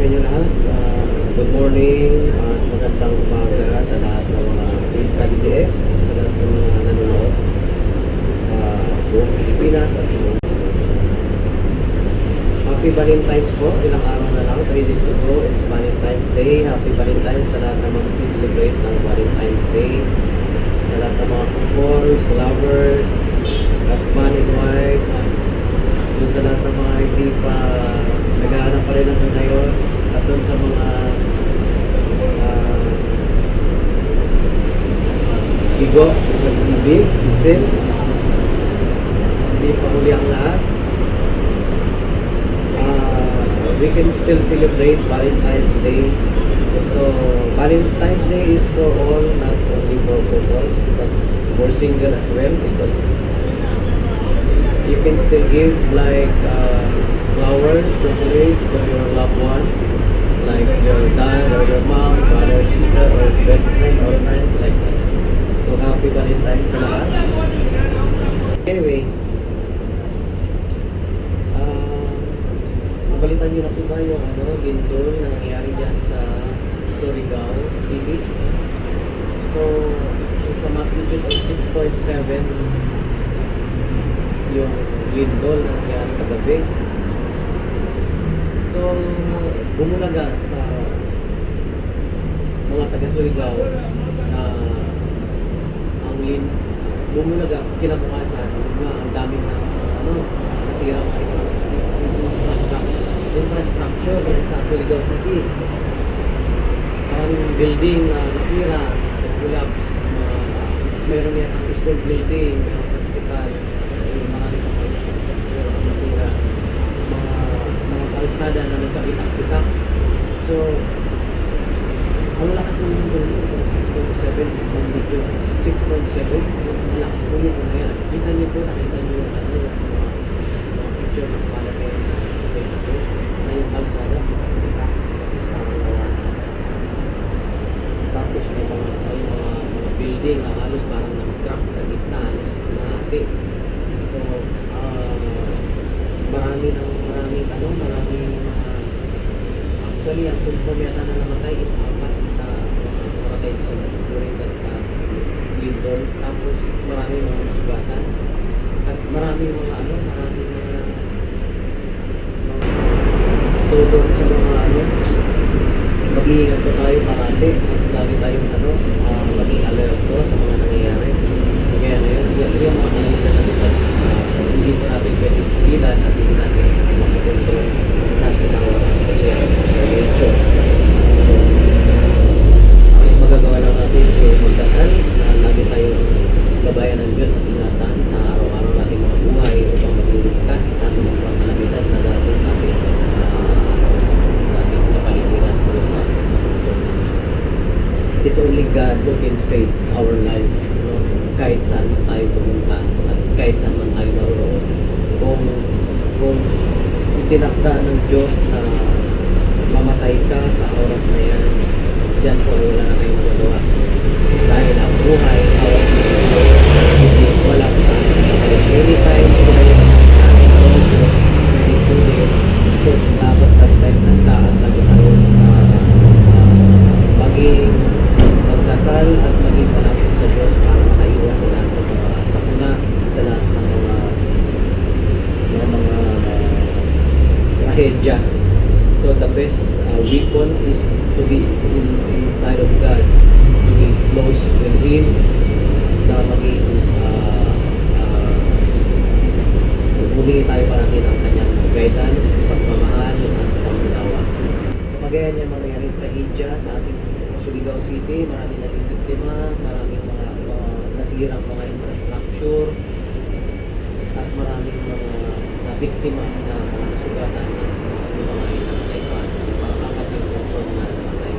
sa inyo lahat. Ah, good morning at magandang umaga sa lahat ng mga PKDS, sa lahat ng mga nanonood. Uh, buong Pilipinas at sa Happy Valentine's po. Ilang araw na lang. 3 days to go. It's Valentine's Day. Happy Valentine's sa lahat ng mga celebrate ng Valentine's Day. Still. Hindi pa huli ang lahat uh, we can still celebrate Valentine's Day. So, Valentine's Day is for all, not only for couples, but for single as well, because you can still give like uh, flowers, chocolates to your loved ones, like your dad or your mom, brother, sister, or best friend or friend, like that. So, happy Valentine's sa lahat. Anyway, Ah, mabalitan nyo na po ba yung ano, lindol na nangyayari dyan sa Surigao City? So, it's a magnitude of 6.7 yung lindol na nangyayari kagabi. So, bumulaga sa mga taga Surigao ang lin bumulaga kinabukasan nga ang daming na ano nasira isang infrastructure infrastructure sa Surigao City ang building na nasira collapse uh, meron yan ang school building ang hospital yung marami pang infrastructure ang nasira. Mga mga kalsada na nagkabitak-bitak so ang lakas ng mundo nito, 6.7 magnitude, 6.7, ang lakas po yun na yan. Kita niyo po, nakita niyo yung ano, mga, picture ng palagay sa Facebook, na yung kalsada, tapos parang nawasan. Tapos may mga, may mga, mga building na halos parang nag-crack sa gitna, halos mahati. So, ah, marami ng, maraming ano, maraming mga Actually, ang confirm yata na namatay is apat na sa during that uh, lindol. Tapos marami mga sugatan. At marami mga ano, marami mga mga So doon sa mga ano, mag-iingat po tayo parati at lagi tayong ano, uh, maging alert po sa mga nangyayari. Kaya ngayon, yan yung mga nangyayari na natin uh, hindi po natin pwede pigilan at hindi natin makakontrol. It's not in our nature. Ang magagawa lang natin ay magdasal na lagi tayong gabayan ng Diyos at ingatan sa araw-araw nating mga buhay upang maging ligtas sa anumang pangalabitan na darating sa ating uh, ating kapaligiran o sa sa mundo. It's only God who can save our life. No? Kahit saan man tayo pumunta at kahit saan man tayo naroon. Kung, kung itinakda ng Diyos na mamatay ka sa oras na yan, yan po ay wala na tayong magagawa. Dahil ang buhay, awat ng Diyos, hindi wala pa. Anytime po kayo natin o pwede po din, so dapat tayo tayo handa at nagkaroon uh, uh, maging magdasal at maging malapit sa Diyos para makaiwas sa lahat ng mga sakuna, sa lahat ng mga ng mga trahedya. So the best uh, weapon is to be in, inside of God, to be Him, na maging uh, uh, humingi tayo parati ng kanyang guidance, pagmamahal, at pangunawa. So kagaya niya mangyayari trahedya sa ating sa Surigao City, marami naging biktima, maraming mga, mga nasirang mga infrastructure, at maraming mga nabiktima na mga sugatan at yung mga inamatay pa. Apat yung confirm na namatay.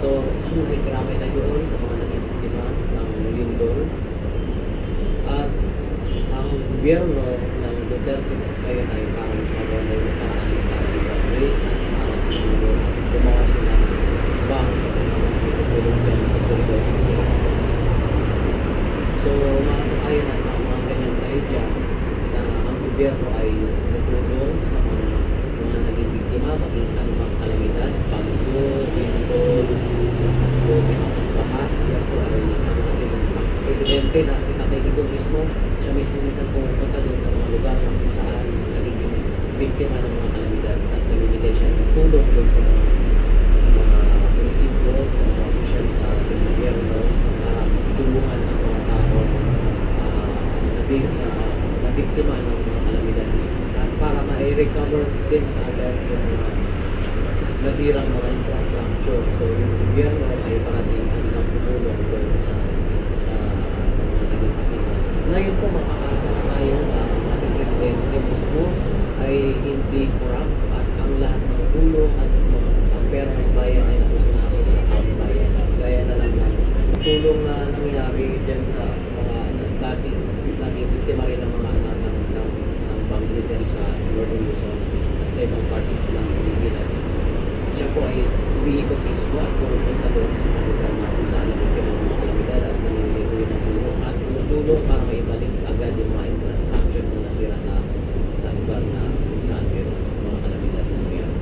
So, grabe na sa mga biktima ng lindol. At ang gobyerno ng Duterte ngayon ay parang magawa na paraan para i-evacuate at para siguro gumawa sila ng ibang mga tutulong dyan sa Surigao City. So, makasakayan na sa mga ganyang trahedya na ang gobyerno ay tutulong sa mga mga naging biktima maging anumang kalamidad, bagyo, lindol, o baha, yan po ay ang ating presidente na Digong mismo, siya mismo minsan pumupunta doon sa mga lugar na kung saan nagiging biktima ng mga kalamidad at namimigay siya ng tulong doon sa mga sa mga munisipyo, sa mga official sa ating gobyerno para tulungan ang mga tao uh, na, bi- na, na biktima ng mga kalamidad at para ma-recover din sa agad yung mga nasirang mga infrastructure. So yung gobyerno ay parating ang ng tumulong doon sa sa mga naging biktima. Ngayon po makakaasa na tayo na ang ating presidente mismo ay hindi corrupt at ang lahat ng tulong at mga ang pera ng bayan ay napupunta sa taong bayan. Gaya na lang ng tulong na nangyari dyan sa mga dati naging biktima rin ng mga ng, ng, ng, ng dyan sa Northern Luzon at sa ibang part ng Pilipinas. Siya po ay umiikot mismo at pumunta doon sa mga lugar na kung saan nabiktima ng mga kalamidad at namimili ko ng tulong at tumutulong para maibalik agad yung mga infrastructure na nasira sa sa lugar na kung saan meron mga kalamidad na nangyari.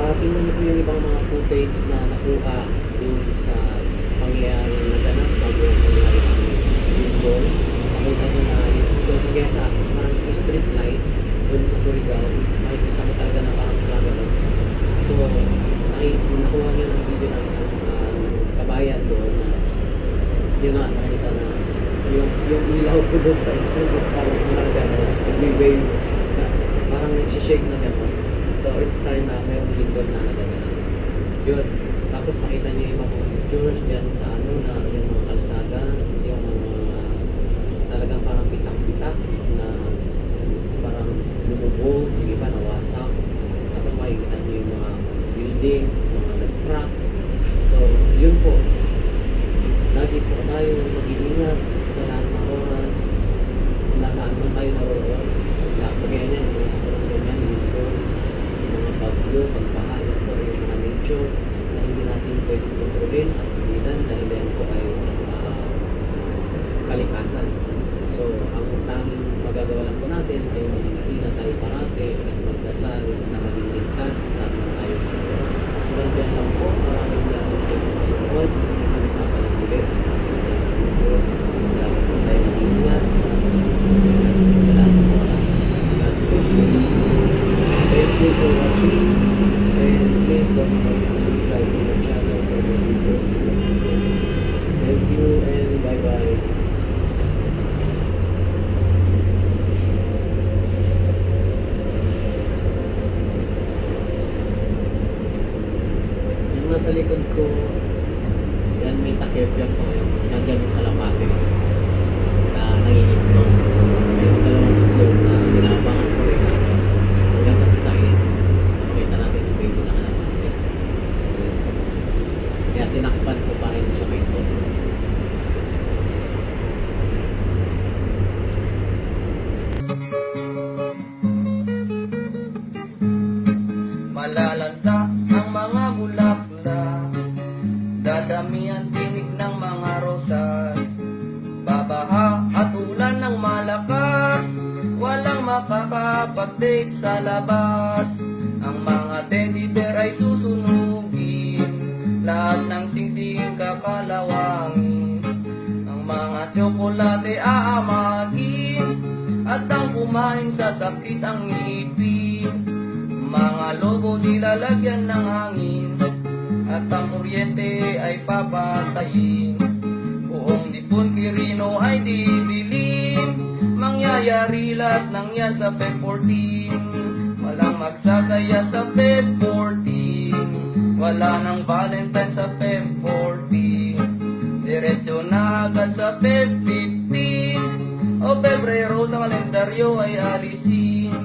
Ah, tingnan niyo yung ibang mga footage na nakuha dun sa pangyayari na ganap bago yung nangyari ang lindol. Nakita niyo na yung kaya sa parang street light dun sa Surigao, makikita mo talaga na parang gagano. So, nakik nakuha niyo ng video ng isang ah, kabayan doon na yun nga, nakita na yung, yung ilaw ko doon sa street is parang gumagano, nag-wave, na parang nagsishake na gano'n. So, it's a sign na mayroong lindol na nagagana. Yun. Tapos makita niyo yung mga pictures dyan sa ano na makakapag-date sa labas. Ang mga teddy bear ay susunugin. Lahat ng singsing kakalawangin Ang mga tsokolate aamagin. At ang kumain sa sakit ang ngipin. Mga lobo nilalagyan ng hangin. At ang kuryente ay papatayin. Buong dipon kirino ay didilim Mangyayari lahat ng yan sa Feb 14 Walang magsasaya sa Feb 14 Wala nang Valentine sa Feb 14 Diretso na agad sa Feb 15 O Pebrero sa kalendaryo ay alisin